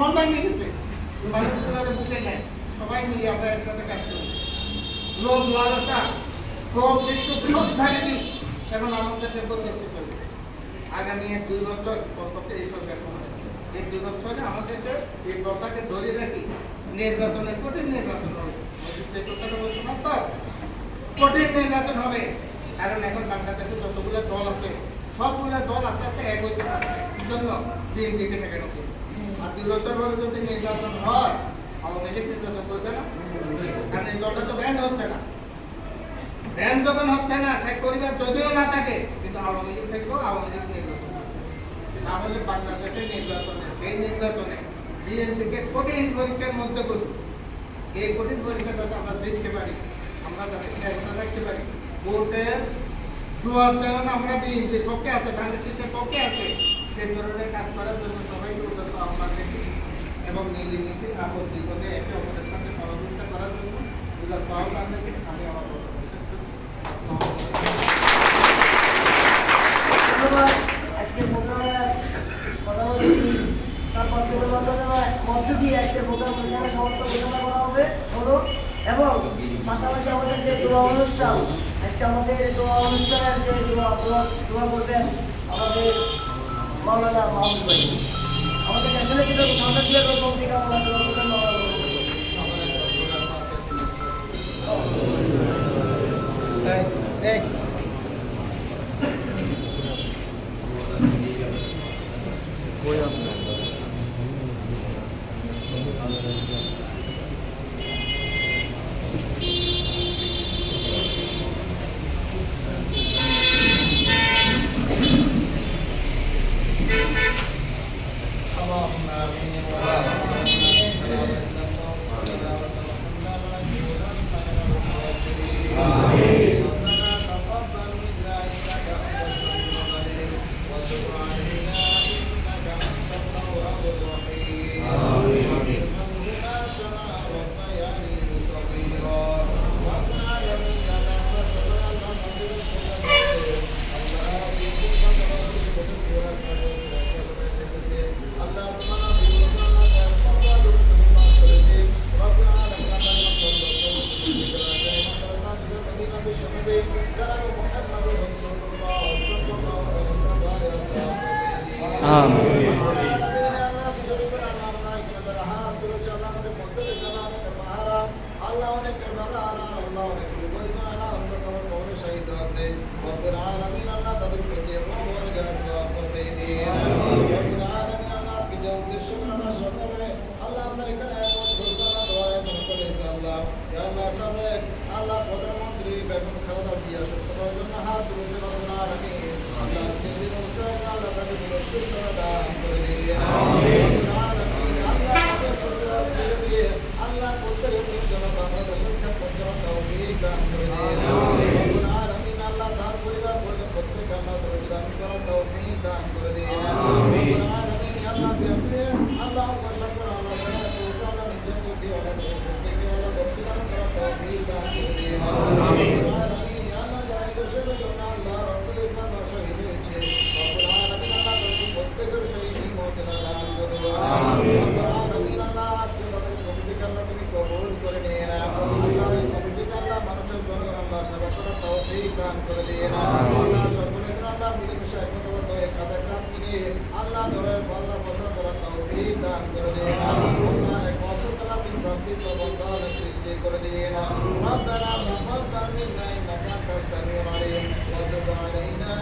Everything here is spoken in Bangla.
মন ভাঙিয়ে গেছে বুকে নেয়। সবাই মিলে আমরা একসাথে কাজ লোভ, লালসা, ক্রোধ বিদ্যুৎ সব এখন আমাদেরকে আগামী এক, দুই বছর কমপক্ষে এই সরকার এই দুই বছরে আমাদেরকে এই দলটাকে ধরে রাখি। নির্বাচনে কঠিন নির্বাচন হবে। কথাটা তো কঠিন নির্বাচন হবে। কারণ এখন বাংলাদেশে যতগুলো দল আছে, সবগুলো দল আস্তে আস্তে এক হইতে জন্য বিএনপিকে ঠেকানো। আর যদি নির্বাচন হয় না। কারণ এই তো ব্যান্ড হচ্ছে না। ব্যান্ড যখন হচ্ছে না সে যদিও না থাকে, কিন্তু নির্বাচন তাহলে নির্বাচনে সেই নির্বাচনে কঠিন পরীক্ষার মধ্যে এই কঠিন আমরা দেখতে পারি, আমরা পারি। যেমন আমরা পক্ষে আছে, ধানের পক্ষে আছে সেই ধরনের কাজ করার জন্য সবাইকে উদ্যত আহ্বান রেখে এবং মিলেমিশে আপদ বিপদে একে অপরের সাথে সহযোগিতা করার জন্য উদ্যত আহ্বান রেখে আমি আমার মধ্য দিয়ে আজকে প্রোগ্রাম এখানে সমস্ত ঘোষণা করা হবে। হলো এবং পাশাপাশি আমাদের যে দোয়া অনুষ্ঠান, আজকে আমাদের দোয়া অনুষ্ঠানের যে দোয়া দোয়া দোয়া করবেন, আমাদের মাওলানা মাহমুদ ভাই। আমাদের আসলে ছিল সরকার দিয়ে পত্রিকা আমরা দোয়া আল্লাহ প্রধানমন্ত্রী বেগম খালেদা জিয়া সুস্থতার জন্য হাত তুলেছে রব্বুল আলামিন আল্লাহ আজকে দিন উত্তরায় আল্লাহ তাকে কোনো সুস্থতা দান করে দিন রব্বুল আলামিন আল্লাহ তাদের সুস্থতা ফিরে দিয়ে আল্লাহ প্রত্যেকের জন্য বাংলাদেশের ক্ষেত্রে জন্য তৌফিক দান করে দিন রব্বুল আলামিন আল্লাহ তার পরিবার পরিবার প্রত্যেক আল্লাহ তৌফিক দান করার তৌফিক দান করে দিন রব্বুল আলামিন আল্লাহ বিয়াফে আল্লাহ ওয়া শাকর আল্লাহ তাআলা প্রোগ্রাম নিজে খুশি হলে প্রত্যেকে আল্লাহ তৌফিক দান করার তৌফিক দান করে দিন রব্বুল আলামিন আল্লাহ যারা দোষের জন্য আল্লাহ রব্বুল ইসলাম শহীদ হয়েছে রব্বুল আলামিন আল্লাহ তাদের প্রত্যেকের শহীদ মত দান করুন রব্বুল আলামিন আল্লাহ আজকে তাদের কমিটিকে আল্লাহ তুমি কবুল করে নিয়ে না আল্লাহ এই কমিটিকে আল্লাহ মানুষের জন্য আল্লাহ সেবা করার তৌফিক দান করে দিয়ে না আল্লাহ সকলের জন্য আল্লাহ মিলেমিশে একমত এক কাদের কাম কিনে আল্লাহ ধরে আল্লাহ ফসল করার তৌফিক দান করে দিয়ে না আল্লাহ এক বছর কালা وبطال سرشتي كردينا ربنا تقبل منا انك انت السميع العليم وتب علينا